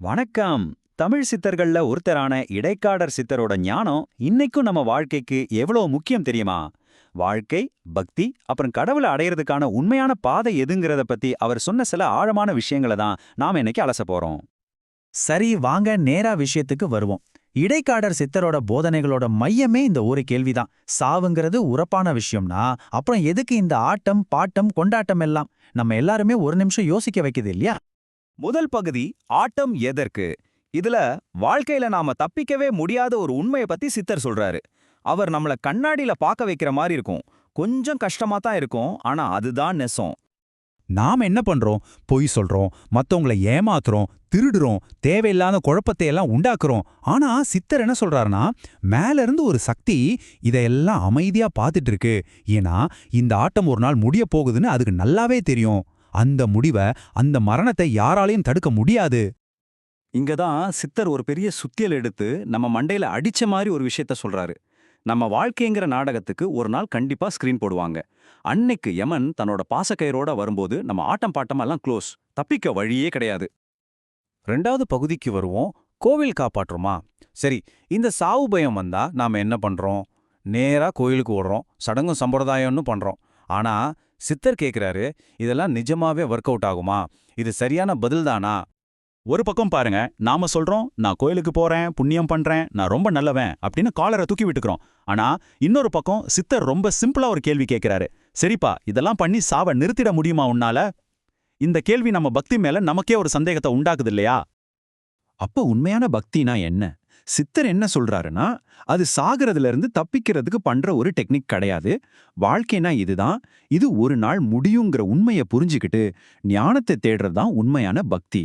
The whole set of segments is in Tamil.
வணக்கம். தமிழ் சித்தர்கள்ல ஒருத்தரான இடைக்காடர் சித்தரோட ஞானம் இன்னைக்கும் நம்ம வாழ்க்கைக்கு எவ்வளவு முக்கியம் தெரியுமா? வாழ்க்கை பக்தி அப்புறம் கடவுளை அடையறதுக்கான உண்மையான பாதை எதுங்கிறத பத்தி அவர் சொன்ன சில ஆழமான விஷயங்களை தான் நாம இன்னைக்கு அலச போறோம். சரி வாங்க நேரா விஷயத்துக்கு வருவோம். இடைக்காடர் சித்தரோட போதனைகளோட மையமே இந்த ஒரு கேள்விதான். சாவுங்கிறது உறப்பான விஷயம்னா அப்புறம் எதுக்கு இந்த ஆட்டம் பாட்டம் கொண்டாட்டம் எல்லாம்? நம்ம எல்லாருமே ஒரு நிமிஷம் யோசிக்க வைக்குது இல்லையா? முதல் பகுதி ஆட்டம் எதற்கு? இதுல வாழ்க்கையில நாம தப்பிக்கவே முடியாத ஒரு உண்மையை பத்தி சித்தர் சொல்றாரு. அவர் நம்மள கண்ணாடியில பார்க்க வைக்கிற மாதிரி இருக்கும். கொஞ்சம் கஷ்டமா தான் இருக்கும். ஆனா அதுதான் நெசம். நாம என்ன பண்றோம்? பொய் சொல்றோம். மத்தவங்கள ஏமாத்துறோம். திருடுறோம். தேவையில்லாத குழப்பத்தை எல்லாம் உண்டாக்குறோம். ஆனா சித்தர் என்ன சொல்றாருன்னா மேல இருந்து ஒரு சக்தி இதையெல்லாம் அமைதியா பார்த்துட்டு இருக்கு. ஏன்னா இந்த ஆட்டம் ஒரு நாள் முடிய போகுதுன்னு அதுக்கு நல்லாவே தெரியும். அந்த முடிவை அந்த மரணத்தை யாராலையும் தடுக்க முடியாது. இங்க தான் சித்தர் ஒரு பெரிய சுத்தியல் எடுத்து நம்ம மண்டையில அடிச்ச மாதிரி ஒரு விஷயத்த சொல்றாரு. நம்ம வாழ்க்கைங்கிற நாடகத்துக்கு ஒரு நாள் கண்டிப்பா ஸ்கிரீன் போடுவாங்க. அன்னைக்கு யமன் தன்னோட பாசக்கயிறோட வரும்போது நம்ம ஆட்டம் பாட்டமெல்லாம் க்ளோஸ் தப்பிக்க வழியே கிடையாது. ரெண்டாவது பகுதிக்கு வருவோம். கோவில் காப்பாற்றுமா? சரி இந்த சாவு பயம் வந்தா நாம என்ன பண்றோம்? நேரா கோயிலுக்கு ஓடுறோம். சடங்கும் சம்பிரதாயம்னு பண்றோம். ஆனா சித்தர் கேக்குறாரு இதெல்லாம் நிஜமாவே ஒர்க் அவுட் ஆகுமா? இது சரியான பதில் தானா? ஒரு பக்கம் பாருங்க நாம சொல்றோம் நான் கோயிலுக்கு போறேன் புண்ணியம் பண்றேன் நான் ரொம்ப நல்லவன் அப்படின்னு காலரை தூக்கி விட்டுக்கிறோம். ஆனா இன்னொரு பக்கம் சித்தர் ரொம்ப சிம்பிளா ஒரு கேள்வி கேட்கிறாரு சரிப்பா இதெல்லாம் பண்ணி சாவ நிறுத்திட முடியுமா உன்னால? இந்த கேள்வி நம்ம பக்தி மேல நமக்கே ஒரு சந்தேகத்தை உண்டாக்குது இல்லையா? அப்ப உண்மையான பக்தினா என்ன? சித்தர் என்ன சொல்றாருன்னா அது சாகிறதுல இருந்து தப்பிக்கிறதுக்கு பண்ற ஒரு டெக்னிக் கிடையாது. வாழ்க்கைனா இதுதான். இது ஒரு நாள் முடியுங்கிற உண்மையை புரிஞ்சுக்கிட்டு ஞானத்தை தேடுறது தான் உண்மையான பக்தி.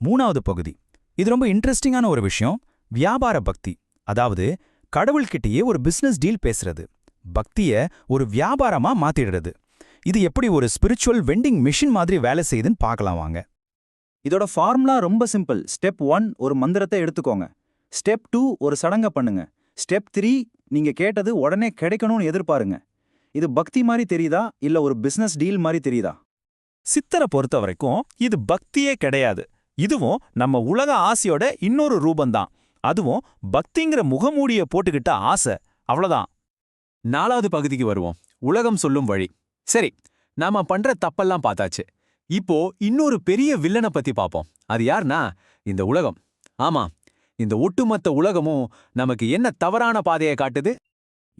மூணாவது பகுதி. இது ரொம்ப இன்ட்ரெஸ்டிங்கான ஒரு விஷயம். வியாபார பக்தி. அதாவது கடவுள்கிட்டயே ஒரு பிசினஸ் டீல் பேசுறது. பக்திய ஒரு வியாபாரமா மாத்திடுறது. இது எப்படி ஒரு ஸ்பிரிச்சுவல் வெண்டிங் மிஷின் மாதிரி வேலை செய்யுதுன்னு பார்க்கலாம் வாங்க. இதோட ஃபார்முலா ரொம்ப சிம்பிள் ஸ்டெப் ஒன் ஒரு மந்திரத்தை எடுத்துக்கோங்க. ஸ்டெப் டூ ஒரு சடங்க பண்ணுங்க. ஸ்டெப் த்ரீ நீங்க கேட்டது உடனே கிடைக்கணும்னு எதிர்பாருங்க. இது பக்தி மாதிரி தெரியுதா? இல்ல ஒரு பிசினஸ் டீல் மாதிரி தெரியுதா? சித்தரை பொறுத்த வரைக்கும் இது பக்தியே கிடையாது. இதுவும் நம்ம உலக ஆசையோட இன்னொரு ரூபந்தான் அதுவும் பக்திங்கிற முகமூடிய போட்டுக்கிட்ட ஆசை. அவ்வளவுதான். நாலாவது பகுதிக்கு வருவோம். உலகம் சொல்லும் வழி. சரி நாம பண்ற தப்பெல்லாம் பார்த்தாச்சு. இப்போ இன்னொரு பெரிய வில்லனை பத்தி பார்ப்போம். அது யாருன்னா இந்த உலகம். ஆமா இந்த ஒட்டுமொத்த உலகமும் நமக்கு என்ன தவறான பாதையை காட்டுது?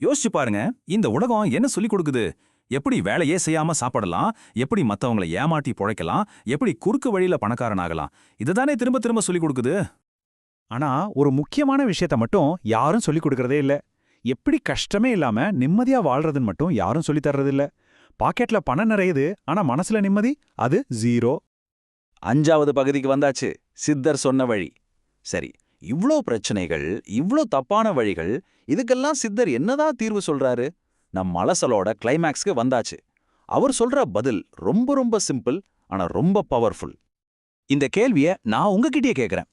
யோசிச்சு பாருங்க. இந்த உலகம் என்ன சொல்லிக் கொடுக்குது? எப்படி வேலையே செய்யாம சாப்பிடலாம்? எப்படி மத்தவங்கள ஏமாட்டி பொழைக்கலாம்? எப்படி குறுக்கு வழியில பணக்காரனாகலாம் இதுதானே திரும்ப திரும்ப சொல்லிக் கொடுக்குது? ஆனா ஒரு முக்கியமான விஷயத்த மட்டும் யாரும் சொல்லிக் கொடுக்கறதே இல்ல. எப்படி கஷ்டமே இல்லாம நிம்மதியா வாழ்றதுன்னு மட்டும் யாரும் சொல்லித் தர்றது இல்ல. பாக்கெட்ல பணம் நிறையுது ஆனா மனசுல நிம்மதி அது ஜீரோ அஞ்சாவது பகுதிக்கு வந்தாச்சு. சித்தர் சொன்ன வழி. சரி இவ்ளோ பிரச்சனைகள் இவ்ளோ தப்பான வழிகள் இதுக்கெல்லாம் சித்தர் என்னதான் தீர்வு சொல்றாரு? நம் மலசலோட கிளைமேக்ஸ்க்கு வந்தாச்சு. அவர் சொல்ற பதில் ரொம்ப ரொம்ப சிம்பிள் ஆனா ரொம்ப பவர்ஃபுல் இந்த கேள்விய நான் உங்ககிட்டயே கேக்குறேன்.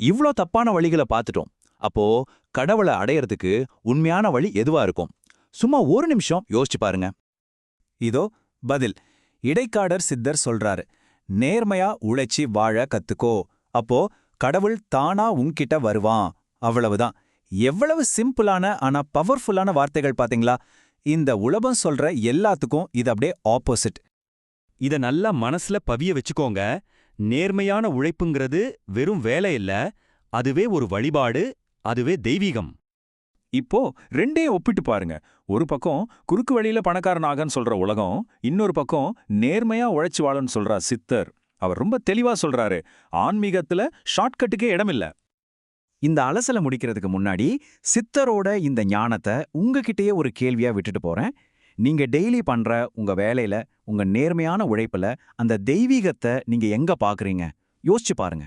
இவ்ளோ தப்பான வழிகளை பார்த்துட்டோம் அப்போ கடவுளை அடையறதுக்கு உண்மையான வழி எதுவா இருக்கும்? சும்மா ஒரு நிமிஷம் யோசிச்சு பாருங்க. இதோ பதில். இடைக்காடர் சித்தர் சொல்றாரு நேர்மையா உழைச்சி வாழ கத்துக்கோ. அப்போ கடவுள் தானா உன்கிட்ட வருவான். அவ்வளவுதான். எவ்வளவு சிம்பிளான ஆனா பவர்ஃபுல்லான வார்த்தைகள் பாத்தீங்களா? இந்த உலகம் சொல்ற எல்லாத்துக்கும் இது அப்படியே ஆப்போசிட் இத நல்லா மனசுல பவிய வச்சுக்கோங்க. நேர்மையான உழைப்புங்கிறது வெறும் வேலை இல்ல அதுவே ஒரு வழிபாடு அதுவே தெய்வீகம். இப்போ ரெண்டையும் ஒப்பிட்டு பாருங்க. ஒரு பக்கம் குறுக்கு வழியில பணக்காரனாகன்னு சொல்ற உலகம் இன்னொரு பக்கம் நேர்மையா உழைச்சு வாழன்னு சொல்றா சித்தர். அவர் ரொம்ப தெளிவா சொல்றாரு. ஆன்மீகத்துல ஷார்ட்கட்டுக்கே இடமில்ல. இந்த அலசலை முடிக்கிறதுக்கு முன்னாடி சித்தரோட இந்த ஞானத்தை உங்ககிட்டயே ஒரு கேள்வியா விட்டுட்டு போறேன். நீங்க டெய்லி பண்ற உங்க வேலையில உங்க நேர்மையான உழைப்புல அந்த தெய்வீகத்தை நீங்க எங்க பாக்குறீங்க? யோசிச்சு பாருங்க.